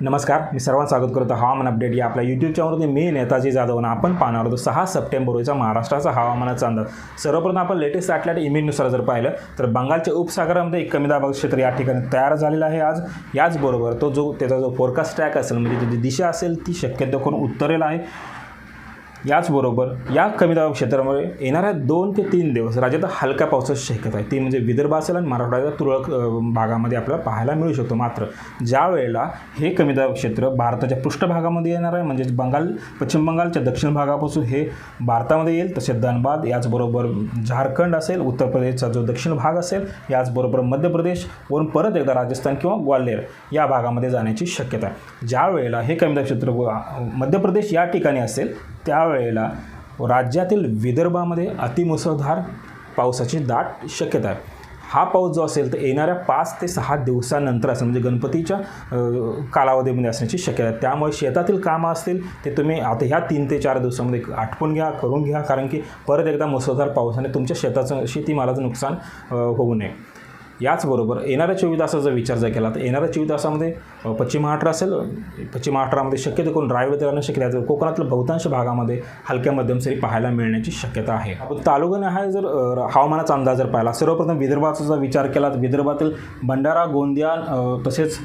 नमस्कार मी सर्वांचं स्वागत करतो हवामान अपडेट या आपल्या यूट्यूब चॅनलवरती मी नेताजी जाधव आणि आपण पाहणार होतो सहा सप्टेंबर रोजीचा महाराष्ट्राचा हवामानाचा अंदाज. सर्वप्रथम आपण लेटेस्ट सॅटेलाईट इमेजनुसार जर पाहिलं तर बंगालच्या उपसागरामध्ये एक कमी दाबाचं क्षेत्र या ठिकाणी तयार झालेला आहे आज. याचबरोबर तो जो त्याचा जो फोरकास्ट ट्रॅक असेल म्हणजे त्याची दिशा असेल ती शक्यतो करून उत्तरेला आहे. याचबरोबर या कमी दाब क्षेत्रामुळे येणाऱ्या दोन ते तीन दिवस राज्यात हलक्या पावसाची शक्यता आहे. ती म्हणजे विदर्भ असेल आणि मराठवाड्याच्या तुरळक भागामध्ये आपल्याला पाहायला मिळू शकतो. मात्र ज्या वेळेला हे कमी दाब क्षेत्र भारताच्या पृष्ठभागामध्ये येणार आहे म्हणजे बंगाल पश्चिम बंगालच्या दक्षिण भागापासून हे भारतामध्ये येईल तसेच धनबाद याचबरोबर झारखंड असेल उत्तर प्रदेशचा जो दक्षिण भाग असेल याचबरोबर मध्य प्रदेश वरून परत एकदा राजस्थान किंवा ग्वाल्हेर या भागामध्ये जाण्याची शक्यता आहे. ज्या वेळेला हे कमी दाब क्षेत्र व- मध्य प्रदेश या ठिकाणी असेल त्यावेळेला राज्यातील विदर्भामध्ये अतिमुसळधार पावसाची दाट शक्यता आहे. हा पाऊस जो असेल तर येणाऱ्या पाच ते सहा दिवसानंतर असेल म्हणजे गणपतीच्या कालावधीमध्ये असण्याची शक्यता आहे. त्यामुळे शेतातील कामं असतील ते तुम्ही आता ह्या तीन ते चार दिवसामध्ये आटपून घ्या करून घ्या कारण की परत एकदा मुसळधार पावसाने तुमच्या शेताचं शेतीमालाचं नुकसान होऊ नये. याचबरोबर येणाऱ्या चोवीस तासाचा विचार जर केला तर येणाऱ्या चोवीस तासामध्ये पश्चिम महाराष्ट्र असेल पश्चिम महाराष्ट्रामध्ये शक्यतो करून ड्राय वेदर शक्यता आहे कोकणातल्या बहुतांश भागामध्ये हलक्या मध्यम सरी पाहायला मिळण्याची शक्यता आहे. आपण तालुक्याने हा जर हवामानाचा अंदाज जर पाहिला सर्वप्रथम विदर्भाचा जर विचार केला तर विदर्भातील भंडारा गोंदिया तसेच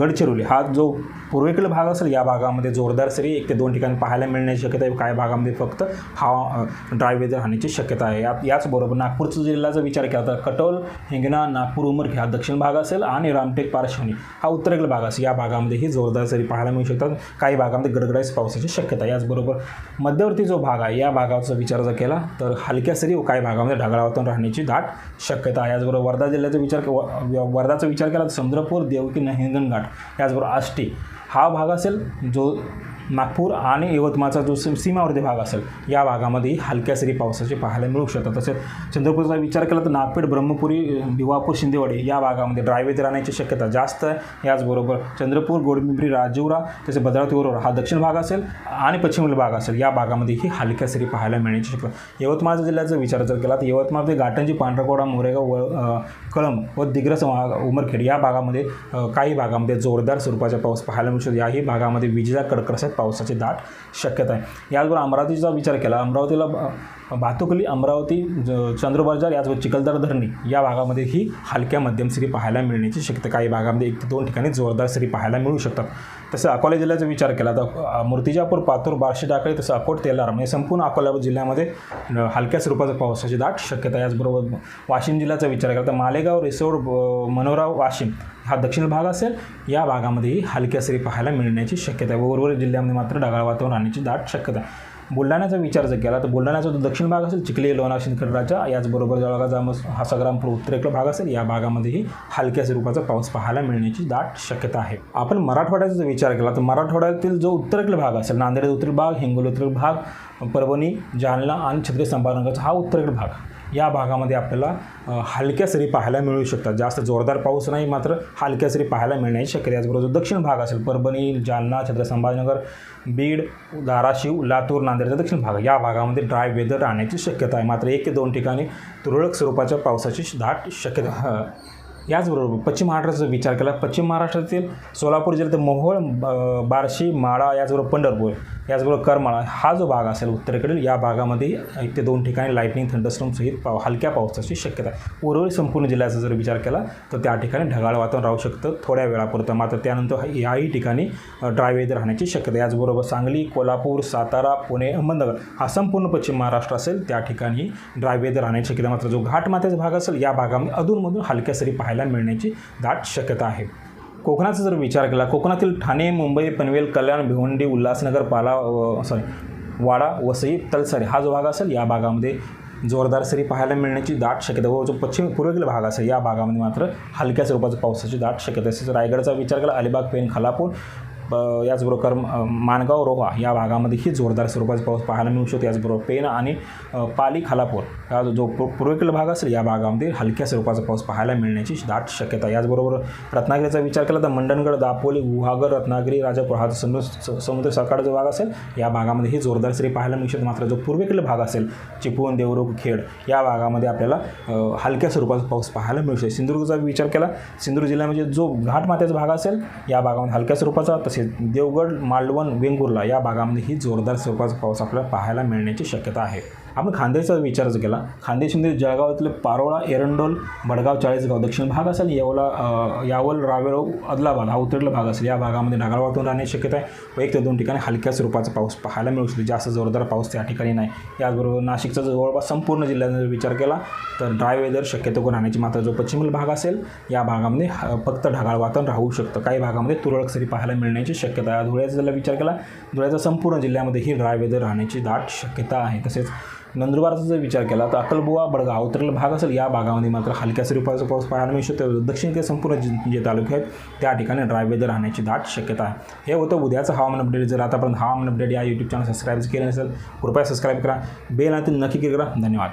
गडचिरोली. हा जो पूर्वेकडील भाग असेल या भागामध्ये जोरदार सरी एक ते दोन ठिकाणी पाहायला मिळण्याची शक्यता आहे. काही भागामध्ये फक्त हा ड्राय वेदर राहण्याची शक्यता आहे. यात याचबरोबर नागपूरचा जिल्ह्याचा विचार केला तर कटोल हिंगणा नागपूर उमरखे हा दक्षिण भाग असेल आणि रामटेक पारशिवनी हा उत्तरेकडील भाग असेल. या भागामध्ये ही जोरदार सरी पाहायला मिळू शकतात. काही भागामध्ये गडगडाईस पावसाची शक्यता आहे. याचबरोबर मध्यवर्ती जो भाग आहे या भागाचा विचार जर केला तर हलक्या सरी व काही भागामध्ये ढगाळ वातावरण राहण्याची दाट शक्यता आहे. याचबरोबर वर्धा जिल्ह्याचा विचार व- वर्धाचा विचार केला तर समुद्रपूर देवकी हिंगणघाट याचबरोबर आष्टी. हा भाग असेल जो नागपूर आणि यवतमाळचा जो सी- सीमावर्ती भाग असेल या भागामध्येही हलक्या सरी पावसाचे पाहायला मिळू शकतात. तसेच चंद्रपूरचा विचार केला तर नागपेठ ब्रह्मपुरी दिवापूर शिंदेवाडी या भागामध्ये ड्रायवेज राहण्याची शक्यता जास्त आहे. याचबरोबर चंद्रपूर गोडबिंबरी राजीवरा तसेच भद्रावती वरोरा हा दक्षिण भाग असेल आणि पश्चिमेला भाग असेल या भागामध्येही हलक्या सरी पाहायला मिळण्याची शक्यता यवतमाळ जिल्ह्याचा विचार जर केला तर यवतमाळमध्ये गाटंजी पांढरकोडा मोरेगाव व कळंब व दिग्रस उमरखेड या भागामध्ये काही भागामध्ये जोरदार स्वरूपाचा पाऊस पाहायला मिळू शकतो. याही भागामध्ये विजेचा कडकडाटात पावसाची दाट शक्यता आहे. याचबरोबर अमरावतीचा विचार केला. अमरावतीला भातुकली अमरावती ज- चंद्रबाजार याचबरोबर चिखलदरा धरणी या भागामध्ये ही हलक्या मध्यम सरी पाहायला मिळण्याची शक्यता काही भागामध्ये एक ते दोन ठिकाणी जोरदार सरी पाहायला मिळू शकतात. तसं अकोला जिल्ह्याचा विचार केला तर मूर्तिजापूर पातूर बार्शी टाकळी तसं अकोट तेलार म्हणजे संपूर्ण अकोला जिल्ह्यामध्ये हलक्या स्वरूपाचा पावसाची दाट शक्यता याचबरोबर वाशिम जिल्ह्याचा विचार केला तर मालेगाव रिसोड मनोरा वाशिम हा दक्षिण भाग असेल. या भागामध्येही हलक्या सरी पाहायला मिळण्याची शक्यता आहे. व उर्वरित जिल्ह्यामध्ये मात्र ढगाळ वातावरण राहण्याची दाट शक्यता आहे. बुलढाण्याचा विचार जर केला तर बुलढाण्याचा जो दक्षिण भाग असेल चिखली लोणार शिंदखेडराजा याचबरोबर जळगाव जामोस हा संग्रामपूर उत्तरेकडे भाग असेल या भागामध्येही हलक्या स्वरूपाचा पाऊस पाहायला मिळण्याची दाट शक्यता आहे. आपण मराठवाड्याचा जर विचार केला तर मराठवाड्यातील जो उत्तरेकडील भाग असेल नांदेड उत्तर भाग हिंगोली उत्तर भाग परभणी जालना आणि छत्रपती संभाजीनगरचा हा उत्तरेकडील भाग. या भागामध्ये आपल्याला हलक्या सरी पाहायला मिळू शकतात. जास्त जोरदार पाऊस नाही मात्र हलक्या सरी पाहायला मिळण्याची शक्यता त्याचबरोबर जो दक्षिण भाग असेल परभणी जालना छत्र संभाजीनगर बीड धाराशिव लातूर नांदेडचा दक्षिण भाग या भागामध्ये ड्राय वेदर राहण्याची शक्यता आहे. मात्र एक ते दोन ठिकाणी तुरळक स्वरूपाच्या पावसाची दाट शक्यता याचबरोबर पश्चिम महाराष्ट्राचा विचार केला. पश्चिम महाराष्ट्रातील सोलापूर जिल्ह्यात मोहोळ ब- बार्शी माळा याचबरोबर पंढरपूर याचबरोबर करमाळा हा जो भाग असेल उत्तरेकडील या भागामध्ये एक ते दोन ठिकाणी लाईटनिंग थंडस्ट्रम सहित पाव हलक्या पावसाची शक्यता आहे. उर्वरित संपूर्ण जिल्ह्याचा जर विचार केला तर त्या ठिकाणी ढगाळ वातावरण राहू शकतं. थोड्या वेळापुरतं मात्र त्यानंतर याही ठिकाणी ड्राय वेदर राहण्याची शक्यता याचबरोबर सांगली कोल्हापूर सातारा पुणे अहमदनगर हा संपूर्ण पश्चिम महाराष्ट्र असेल त्या ठिकाणी ड्राय वेदर राहण्याची शक्यता मात्र जो घाटमाथ्याचा भाग असेल या भागामध्ये अधूनमधून हलक्या सरी पाहायला पाहायला मिळण्याची दाट शक्यता आहे. कोकणाचा जर विचार केला कोकणातील ठाणे मुंबई पनवेल कल्याण भिवंडी उल्हासनगर पाला सॉरी वाडा वसई तलसरी हा जो भाग असेल या भागामध्ये जोरदार सरी पाहायला मिळण्याची दाट शक्यता व जो पश्चिम पूर्वेकडील भाग असेल या भागामध्ये मात्र हलक्या स्वरूपाचा पावसाची दाट शक्यता असेल तसेच रायगडचा विचार केला अलिबाग पेन खालापूर याचबरोबर मानगाव माणगाव रोहा या भागामध्येही जोरदार स्वरूपाचा पाऊस पाहायला मिळू शकतो. याचबरोबर पेन आणि पाली खालापूर हा जो पूर्वेकडील भाग असेल या भागामध्ये हलक्या स्वरूपाचा पाऊस पाहायला मिळण्याची दाट शक्यता याचबरोबर रत्नागिरीचा विचार केला तर मंडणगड दापोली गुहागर रत्नागिरी राजापूर हा समुद्र समुद्र सकाळ जो भाग असेल या भागामध्येही जोरदार सरी पाहायला मिळू शकतो मात्र जो पूर्वेकडील भाग असेल चिपळूण देवरुख खेड या भागामध्ये आपल्याला हलक्या स्वरूपाचा पाऊस पाहायला मिळू शकतो. सिंधुदुर्गचा विचार केला सिंधुदुर्ग जिल्ह्यामध्ये जो घाटमाथ्याचा भाग असेल या भागामध्ये हलक्या स्वरूपाचा तसेच देवगड मालवण वेंगुर्ला या भागामध्ये ही जोरदार स्वरूपाचा पाऊस आपल्याला पाहायला मिळण्याची शक्यता आहे. आपण खांदेचा विचार जर केला खानदेशमध्ये जळगावातले पारोळा एरंडोल मडगाव चाळीसगाव दक्षिण भाग असेल येवला यावल रावेळ अदलाबाद हा उत्तरेला भाग असेल. या भागामध्ये ढगाळ वाटून राहण्याची शक्यता आहे. व एक ते दोन ठिकाणी हलक्या स्वरूपाचा पाऊस पाहायला मिळू शकतो. जास्त जोरदार पाऊस त्या ठिकाणी नाही. याचबरोबर नाशिकचा जवळपास संपूर्ण जिल्ह्याचा जर विचार केला तर ड्राय वेदर शक्यतो राहण्याची मात्र जो पश्चिमल भाग असेल या भागामध्ये फक्त ढगाळ वातावरण राहू शकतं. काही भागामध्ये तुरळक सरी पाहायला मिळण्याची शक्यता आहे. धुळ्याचा जर विचार केला धुळ्याचा संपूर्ण जिल्ह्यामध्ये ही ड्राय वेदर राहण्याची दाट शक्यता आहे. तसेच नंदुरबारचा जर विचार केला तर अक्कलबुवा बडगाव अवतरल भाग असेल या भागामध्ये मात्र हलक्या स्वरूपाचा पाऊस पाहायला मिळू शकतो दक्षिणेकडे संपूर्ण जे जे तालुके आहेत त्या ठिकाणी ड्राय वेदर राहण्याची दाट शक्यता आहे. हे होतं उद्याचं हवामान अपडेट जर आतापर्यंत हवामान अपडेट या यूट्यूब चॅनल सबस्क्राईब केलं नसेल कृपया सबस्क्राईब करा. बेल आणि नक्की करा. धन्यवाद.